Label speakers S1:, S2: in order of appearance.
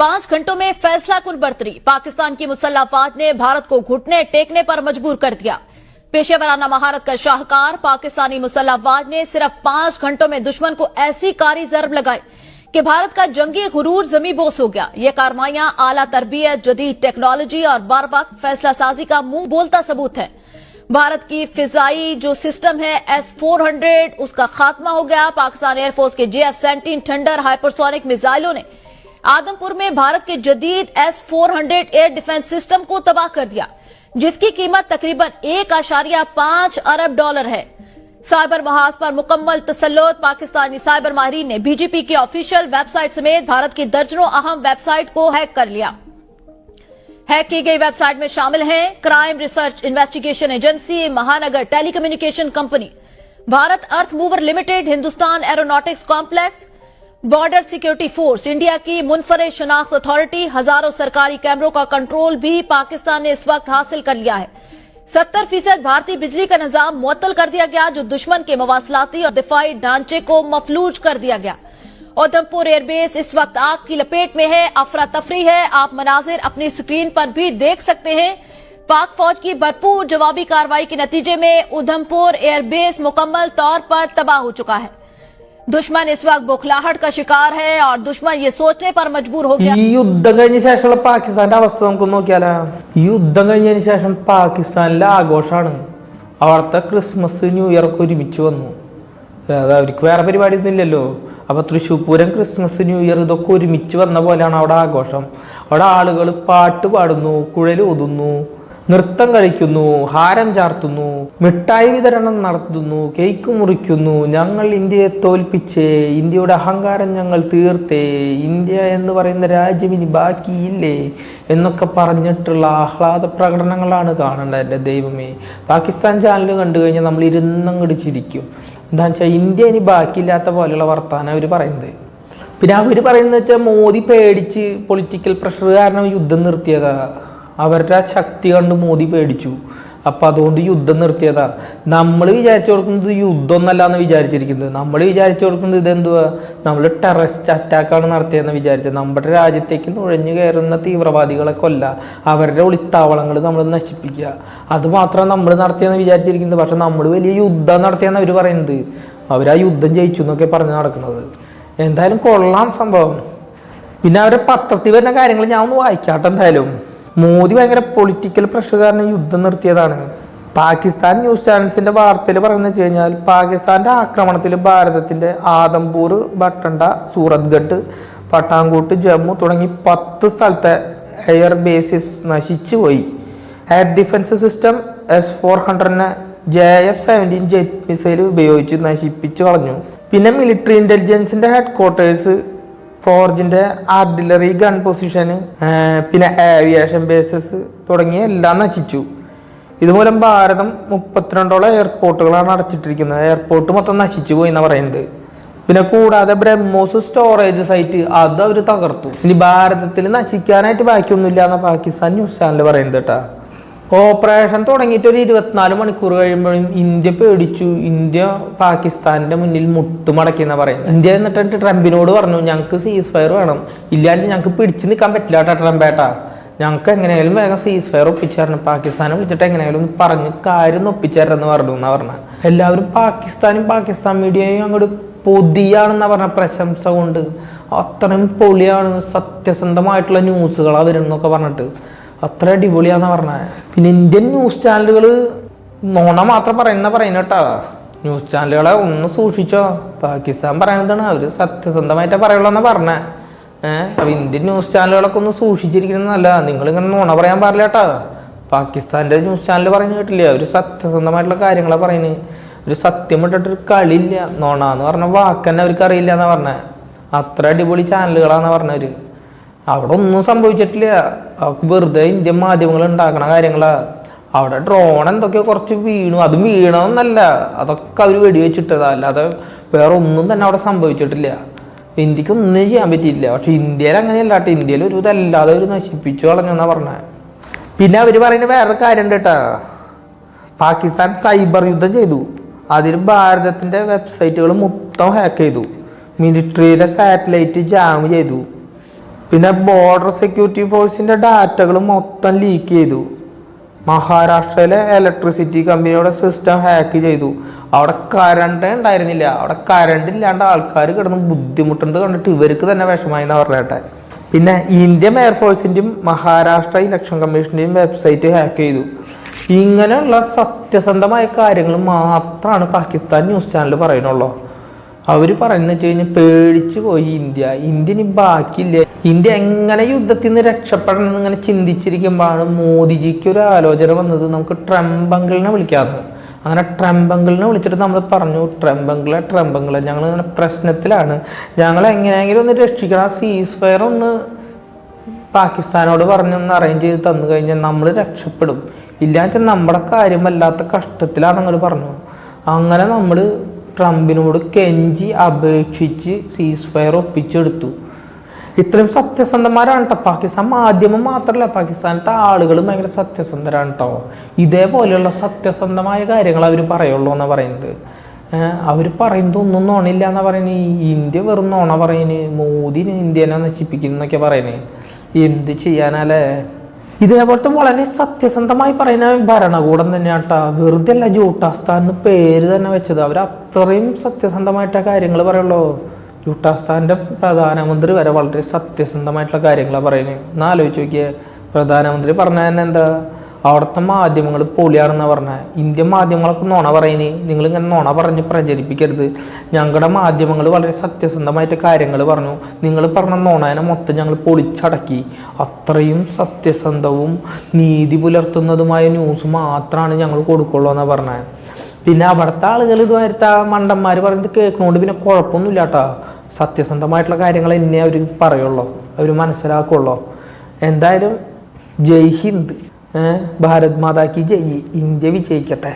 S1: پانچ گھنٹوں میں فیصلہ کن برتری۔ پاکستان کی مسلحفات نے بھارت کو گھٹنے ٹیکنے پر مجبور کر دیا۔ پیشے ورانہ مہارت کا شاہکار پاکستانی مسلح مسلحفات نے صرف پانچ گھنٹوں میں دشمن کو ایسی کاری ضرب لگائی کہ بھارت کا جنگی غرور زمیں بوس ہو گیا۔ یہ کارمائیاں اعلیٰ تربیت، جدید ٹیکنالوجی اور بار بار فیصلہ سازی کا منہ بولتا ثبوت ہے۔ بھارت کی فضائی جو سسٹم ہے، ایس فور ہنڈریڈ، اس کا خاتمہ ہو گیا۔ پاکستان ایئر فورس کے جے ایف سینٹین ٹھنڈر ہائپرسونک میزائلوں نے آدم پور میں بھارت کے جدید ایس فور ہنڈریڈ ایئر ڈیفنس سسٹم کو تباہ کر دیا، جس کی قیمت تقریباً ایک اشاریہ پانچ ارب ڈالر ہے۔ سائبر محاذ پر مکمل تسلط، پاکستانی سائبر ماہرین نے بی جے پی کی آفیشیل ویب سائٹ سمیت بھارت کی درجنوں اہم ویب سائٹ کو ہیک کر لیا۔ ہیک کی گئی ویب سائٹ میں شامل ہیں کرائم ریسرچ انویسٹیگیشن ایجنسی مہانگر ٹیلی کمیونیکیشن کمپنی بھارت ارتھ موور لمیٹڈ ہندوستان ایروناٹکس کمپلیکس بارڈر سیکیورٹی فورس انڈیا کی منفرد شناخت اتھارٹی ہزاروں سرکاری کیمروں کا کنٹرول بھی پاکستان نے اس وقت حاصل کر لیا ہے۔ ستر فیصد بھارتی بجلی کا نظام معطل کر دیا گیا، جو دشمن کے مواصلاتی اور دفاعی ڈھانچے کو مفلوج کر دیا گیا۔ اودمپور ایئر بیس اس وقت آگ کی لپیٹ میں ہے افراتفری ہے۔ آپ مناظر اپنی اسکرین پر بھی دیکھ سکتے ہیں۔ پاک فوج کی بھرپور جوابی کاروائی کے نتیجے میں اودھمپور ایئر بیس مکمل طور پر تباہ ہو چکا ہے۔ दुश्मन इस वक्त बुखलाहट का शिकार है और दुश्मन ये सोचने पर मजबूर हो गया
S2: ഈ യുദ്ധം കഴിഞ്ഞ ശേഷമുള്ള പാകിസ്ഥാന്റെ അവസ്ഥ നമുക്ക് നോക്കിയാലോ ഈ യുദ്ധം കഴിഞ്ഞതിന് ശേഷം പാകിസ്ഥാനിലെ ആഘോഷമാണ് അവിടുത്തെ ക്രിസ്മസ് ന്യൂ ഇയർ ഒക്കെ ഒരുമിച്ച് വന്നു അത് അവർക്ക് വേറെ പരിപാടി ഒന്നും ഇല്ലല്ലോ അപ്പൊ Thrissur Pooram Christmas New Year ഇതൊക്കെ ഒരുമിച്ച് വന്ന പോലെയാണ് അവിടെ ആഘോഷം അവിടെ ആളുകൾ പാട്ട് പാടുന്നു കുഴൽ ഊതുന്നു നൃത്തം കളിക്കുന്നു ഹാരം ചാർത്തുന്നു മിഠായി വിതരണം നടത്തുന്നു കേക്ക് മുറിക്കുന്നു ഞങ്ങൾ ഇന്ത്യയെ തോൽപ്പിച്ചേ ഇന്ത്യയുടെ അഹങ്കാരം ഞങ്ങൾ തീർത്തേ ഇന്ത്യ എന്ന് പറയുന്ന രാജ്യം ഇനി ബാക്കിയില്ലേ എന്നൊക്കെ പറഞ്ഞിട്ടുള്ള ആഹ്ലാദ പ്രകടനങ്ങളാണ് കാണേണ്ടത് എന്റെ ദൈവമേ. പാകിസ്ഥാൻ ചാനൽ കണ്ടു കഴിഞ്ഞാൽ നമ്മൾ ഇരുന്നങ്ങോട്ട് ചിരിക്കും. എന്താണെന്ന് വെച്ചാൽ ഇന്ത്യ ഇനി ബാക്കിയില്ലാത്ത പോലെയുള്ള വർത്താനം അവർ പറയുന്നത്. പിന്നെ അവർ പറയുന്നത് വെച്ചാൽ മോദി പേടിച്ച് പൊളിറ്റിക്കൽ പ്രഷർ കാരണം യുദ്ധം നിർത്തിയതാ. അവരുടെ ശക്തി കണ്ട് മോദി പേടിച്ചു. അപ്പം അതുകൊണ്ട് യുദ്ധം നിർത്തിയതാ. നമ്മൾ വിചാരിച്ചു കൊടുക്കുന്നത് യുദ്ധം ഒന്നല്ല എന്ന് വിചാരിച്ചിരിക്കുന്നത്. നമ്മൾ വിചാരിച്ചു കൊടുക്കുന്നത് ഇതെന്തുവാ? നമ്മൾ ടെററിസ്റ്റ് അറ്റാക്കാണ് നടത്തിയതെന്ന് വിചാരിച്ചത്. നമ്മുടെ രാജ്യത്തേക്ക് നുഴഞ്ഞു കയറുന്ന തീവ്രവാദികളെ കൊല്ല. അവരുടെ ഒളിത്താവളങ്ങൾ നമ്മൾ നശിപ്പിക്കുക. അത് മാത്രം നമ്മൾ നടത്തിയെന്ന് വിചാരിച്ചിരിക്കുന്നത്. പക്ഷെ നമ്മൾ വലിയ യുദ്ധം നടത്തിയെന്ന് അവർ പറയുന്നത്. അവർ ആ യുദ്ധം ജയിച്ചു എന്നൊക്കെ പറഞ്ഞ് നടക്കുന്നത്. എന്തായാലും കൊള്ളാം സംഭവം. പിന്നെ അവരുടെ പത്രത്തിൽ വരുന്ന കാര്യങ്ങൾ ഞാൻ ഒന്ന് വായിക്കാട്ടെ എന്തായാലും. മോദി ഭയങ്കര പൊളിറ്റിക്കൽ പ്രഷർ കാരണം യുദ്ധം നിർത്തിയതാണ്. പാകിസ്ഥാൻ ന്യൂസ് ചാനൽസിന്റെ വാർത്തയിൽ പറയുന്നത് വെച്ച് കഴിഞ്ഞാൽ പാകിസ്ഥാന്റെ ആക്രമണത്തിൽ ഭാരതത്തിന്റെ ആദംപൂർ ബട്ടണ്ട സൂറത്ഗഡ് പട്ടാങ്കൂട്ട് ജമ്മു തുടങ്ങി പത്ത് സ്ഥലത്തെ എയർ ബേസിസ് നശിച്ചു പോയി. Air defence system S four ഹൺഡ്രഡിനെ J F seventeen jet missile ഉപയോഗിച്ച് നശിപ്പിച്ചു കളഞ്ഞു. പിന്നെ മിലിറ്ററി ഇന്റലിജൻസിന്റെ ഹെഡ് ക്വാർട്ടേഴ്സ് ഫോർജിന്റെ ആർട്ടിലറി ഗൺ പൊസിഷൻ പിന്നെ ഏവിയേഷൻ ബേസസ് തുടങ്ങിയ എല്ലാം നശിച്ചു. ഇതുമൂലം ഭാരതം മുപ്പത്തിരണ്ടോളം എയർപോർട്ടുകളാണ് അടച്ചിട്ടിരിക്കുന്നത്. എയർപോർട്ട് മൊത്തം നശിച്ചു പോയി എന്നാണ് പറയുന്നത്. പിന്നെ കൂടാതെ ബ്രഹ്മോസ് സ്റ്റോറേജ് സൈറ്റ് അത് അവർ തകർത്തു. ഇനി ഭാരതത്തിൽ നശിക്കാനായിട്ട് ബാക്കിയൊന്നുമില്ല എന്നാണ് പാകിസ്ഥാൻ ന്യൂസ് ചാനൽ പറയുന്നത് കേട്ടാ. ഓപ്പറേഷൻ തുടങ്ങിയിട്ട് ഒരു ഇരുപത്തിനാല് മണിക്കൂർ കഴിയുമ്പോഴും ഇന്ത്യ പേടിച്ചു. ഇന്ത്യ പാകിസ്ഥാന്റെ മുന്നിൽ മുട്ടുമടക്കി എന്നാ പറയുന്നത്. ഇന്ത്യ എന്നിട്ട് ട്രംപിനോട് പറഞ്ഞു ഞങ്ങൾക്ക് സീസ് ഫയർ വേണം. ഇല്ലാണ്ട് ഞങ്ങൾക്ക് പിടിച്ചു നിൽക്കാൻ പറ്റില്ല കേട്ടോ ട്രംപേട്ടാ ഞങ്ങൾക്ക് എങ്ങനെയായാലും വേഗം സീസ് ഫയർ ഒപ്പിച്ചേരണം. പാകിസ്ഥാനെ വിളിച്ചിട്ട് എങ്ങനെയായാലും ഒന്ന് പറഞ്ഞ് കാര്യം ഒപ്പിച്ചേരെന്ന് പറഞ്ഞു എന്നാ പറഞ്ഞ. എല്ലാവരും പാകിസ്ഥാനും പാകിസ്ഥാൻ മീഡിയയും അങ്ങോട്ട് പൊതിയാണെന്നാ പറഞ്ഞ പ്രശംസ കൊണ്ട്. അത്രയും പൊളിയാണ് സത്യസന്ധമായിട്ടുള്ള ന്യൂസുകളാണ് വരുന്നൊക്കെ പറഞ്ഞിട്ട്. അത്ര അടിപൊളിയാന്നാ പറഞ്ഞത് പിന്നെ ഇന്ത്യൻ ന്യൂസ് ചാനലുകൾ നോണ മാത്രം പറയുന്ന പറയുന്ന കേട്ടാ ന്യൂസ് ചാനലുകളെ ഒന്ന് സൂക്ഷിച്ചോ. പാകിസ്ഥാൻ പറയുന്നതാണ് അവർ സത്യസന്ധമായിട്ടേ പറയുള്ളൂ പറഞ്ഞേ. ഏഹ് അപ്പൊ ഇന്ത്യൻ ന്യൂസ് ചാനലുകളൊക്കെ ഒന്ന് സൂക്ഷിച്ചിരിക്കുന്നതല്ല. നിങ്ങളിങ്ങനെ നോണ പറയാൻ പാടില്ല കേട്ടാ പാകിസ്ഥാന്റെ ന്യൂസ് ചാനൽ പറഞ്ഞു കേട്ടില്ലേ? അവർ സത്യസന്ധമായിട്ടുള്ള കാര്യങ്ങളെ പറയുന്നത് ഒരു സത്യം ഇട്ടിട്ടൊരു കളിയില്ല. നോണ എന്ന് പറഞ്ഞ വാക്കന്നെ അവർക്ക് അറിയില്ല എന്നാ പറഞ്ഞത് അത്ര അടിപൊളി ചാനലുകളാന്ന് പറഞ്ഞവര് അവിടെ ഒന്നും സംഭവിച്ചിട്ടില്ല. അവർക്ക് വെറുതെ ഇന്ത്യൻ മാധ്യമങ്ങൾ ഉണ്ടാക്കണ കാര്യങ്ങളാ. അവിടെ ഡ്രോൺ എന്തൊക്കെയോ കുറച്ച് വീണു. അതും വീണമെന്നല്ല അതൊക്കെ അവർ വെടിവെച്ചിട്ടതാ. അല്ലാതെ വേറെ ഒന്നും തന്നെ അവിടെ സംഭവിച്ചിട്ടില്ല. ഇന്ത്യയ്ക്ക് ഒന്നും ചെയ്യാൻ പറ്റിയില്ല. പക്ഷെ ഇന്ത്യയിൽ അങ്ങനെയല്ല കേട്ടോ. ഇന്ത്യയിൽ ഒരു ഇതല്ലാതെ ഒരു നശിപ്പിച്ചു കളഞ്ഞെന്നാ പറഞ്ഞത് പിന്നെ അവർ പറയുന്ന വേറൊരു കാര്യം ഉണ്ട് കേട്ടോ. പാകിസ്ഥാൻ സൈബർ യുദ്ധം ചെയ്തു. അതിൽ ഭാരതത്തിന്റെ വെബ്സൈറ്റുകൾ മൊത്തം ഹാക്ക് ചെയ്തു. മിലിറ്ററിയുടെ സാറ്റലൈറ്റ് ജാം ചെയ്തു. പിന്നെ ബോർഡർ സെക്യൂരിറ്റി ഫോഴ്സിന്റെ ഡാറ്റകൾ മൊത്തം ലീക്ക് ചെയ്തു. മഹാരാഷ്ട്രയിലെ ഇലക്ട്രിസിറ്റി കമ്പനിയുടെ സിസ്റ്റം ഹാക്ക് ചെയ്തു. അവിടെ കറണ്ട് ഉണ്ടായിരുന്നില്ല. അവിടെ കറണ്ട് ഇല്ലാണ്ട് ആൾക്കാർ കിടന്ന് ബുദ്ധിമുട്ടുന്നത് കണ്ടിട്ട് ഇവർക്ക് തന്നെ വിഷമായി എന്ന് പറഞ്ഞേട്ടെ പിന്നെ ഇന്ത്യൻ എയർഫോഴ്സിന്റെയും മഹാരാഷ്ട്ര ഇലക്ഷൻ കമ്മീഷന്റെയും വെബ്സൈറ്റ് ഹാക്ക് ചെയ്തു. ഇങ്ങനെയുള്ള സത്യസന്ധമായ കാര്യങ്ങൾ മാത്രമാണ് പാകിസ്ഥാൻ ന്യൂസ് ചാനൽ പറയുന്നുള്ളൂ. അവർ പറയുന്നത് വെച്ച് കഴിഞ്ഞാൽ പേടിച്ചു പോയി ഇന്ത്യ. ഇന്ത്യന് ബാക്കിയില്ല? ഇന്ത്യ എങ്ങനെ യുദ്ധത്തിൽ നിന്ന് രക്ഷപ്പെടണം എന്നിങ്ങനെ ചിന്തിച്ചിരിക്കുമ്പോഴാണ് മോദിജിക്ക് ഒരു ആലോചന വന്നത്. നമുക്ക് ട്രംപ് ട്രംപങ്കിളിനെ വിളിക്കാമെന്ന് അങ്ങനെ ട്രംപങ്കിളിനെ വിളിച്ചിട്ട് നമ്മൾ പറഞ്ഞു ട്രംപങ്കിളെ ട്രംപങ്കിളെ ഞങ്ങൾ ഇങ്ങനെ പ്രശ്നത്തിലാണ്. ഞങ്ങൾ എങ്ങനെയെങ്കിലും ഒന്ന് രക്ഷിക്കണം. ആ സീസ് ഫയർ ഒന്ന് പാകിസ്ഥാനോട് പറഞ്ഞൊന്ന് അറേഞ്ച് ചെയ്ത് തന്നു കഴിഞ്ഞാൽ നമ്മൾ രക്ഷപ്പെടും. ഇല്ലാന്ന് വെച്ചാൽ നമ്മുടെ കാര്യമല്ലാത്ത കഷ്ടത്തിലാണ് നിങ്ങൾ പറഞ്ഞു. അങ്ങനെ നമ്മൾ ട്രംപിനോട് കെഞ്ചി അപേക്ഷിച്ച് സീസ് ഫയർ ഒപ്പിച്ചെടുത്തു. ഇത്രയും സത്യസന്ധന്മാരാണ് കേട്ടോ പാകിസ്ഥാൻ മാധ്യമം മാത്രമല്ല പാകിസ്ഥാനത്തെ ആളുകൾ ഭയങ്കര സത്യസന്ധരാണ് കേട്ടോ ഇതേപോലെയുള്ള സത്യസന്ധമായ കാര്യങ്ങൾ അവർ പറയുള്ളൂ എന്നാണ് പറയുന്നത്. അവർ പറയുന്നത് ഒന്നും നോണില്ല എന്നാ പറയുന്നത് ഇന്ത്യ വെറും നോണ പറയുന്നത് മോദി ഇന്ത്യനെ നശിപ്പിക്കുന്നു എന്നൊക്കെ പറയുന്നത് എന്ത് ചെയ്യാനല്ലേ ഇതേപോലത്തെ വളരെ സത്യസന്ധമായി പറയുന്ന ഭരണകൂടം തന്നെയാണ് കേട്ടോ വെറുതെ അല്ല ജൂട്ടാസ്ഥാൻ പേര് തന്നെ വെച്ചത്. അവർ അത്രയും സത്യസന്ധമായിട്ട കാര്യങ്ങൾ പറയുള്ളൂ. ജൂട്ടാസ്ഥാന്റെ പ്രധാനമന്ത്രി വരെ വളരെ സത്യസന്ധമായിട്ടുള്ള കാര്യങ്ങളാണ് പറയുന്നത് ഒന്ന് ആലോചിച്ച് നോക്കിയേ. പ്രധാനമന്ത്രി പറഞ്ഞ തന്നെ എന്താ? അവിടുത്തെ മാധ്യമങ്ങൾ പൊളിയാണെന്ന് പറഞ്ഞ. ഇന്ത്യൻ മാധ്യമങ്ങളൊക്കെ നോണ പറയുന്നത് നിങ്ങൾ ഇങ്ങനെ നോണ പറഞ്ഞ് പ്രചരിപ്പിക്കരുത്. ഞങ്ങളുടെ മാധ്യമങ്ങൾ വളരെ സത്യസന്ധമായിട്ട് കാര്യങ്ങൾ പറഞ്ഞു. നിങ്ങൾ പറഞ്ഞ നോണേനെ മൊത്തം ഞങ്ങൾ പൊളിച്ചടക്കി. അത്രയും സത്യസന്ധവും നീതി പുലർത്തുന്നതുമായ ന്യൂസ് മാത്രമാണ് ഞങ്ങൾ കൊടുക്കുള്ളൂ എന്നാണ് പറഞ്ഞത് പിന്നെ അവിടുത്തെ ആളുകൾ ഇതുമായിട്ട് മണ്ടന്മാർ പറഞ്ഞിട്ട് കേൾക്കണോണ്ട് പിന്നെ കുഴപ്പമൊന്നുമില്ല കേട്ടോ സത്യസന്ധമായിട്ടുള്ള കാര്യങ്ങൾ എന്നെ അവർ പറയുള്ളൂ അവർ മനസ്സിലാക്കുള്ളൂ. എന്തായാലും ജയ് ഹിന്ദ് ഭാരത് മാതാക്കി ജയ് ഇന്ത്യ വിജയിക്കട്ടെ.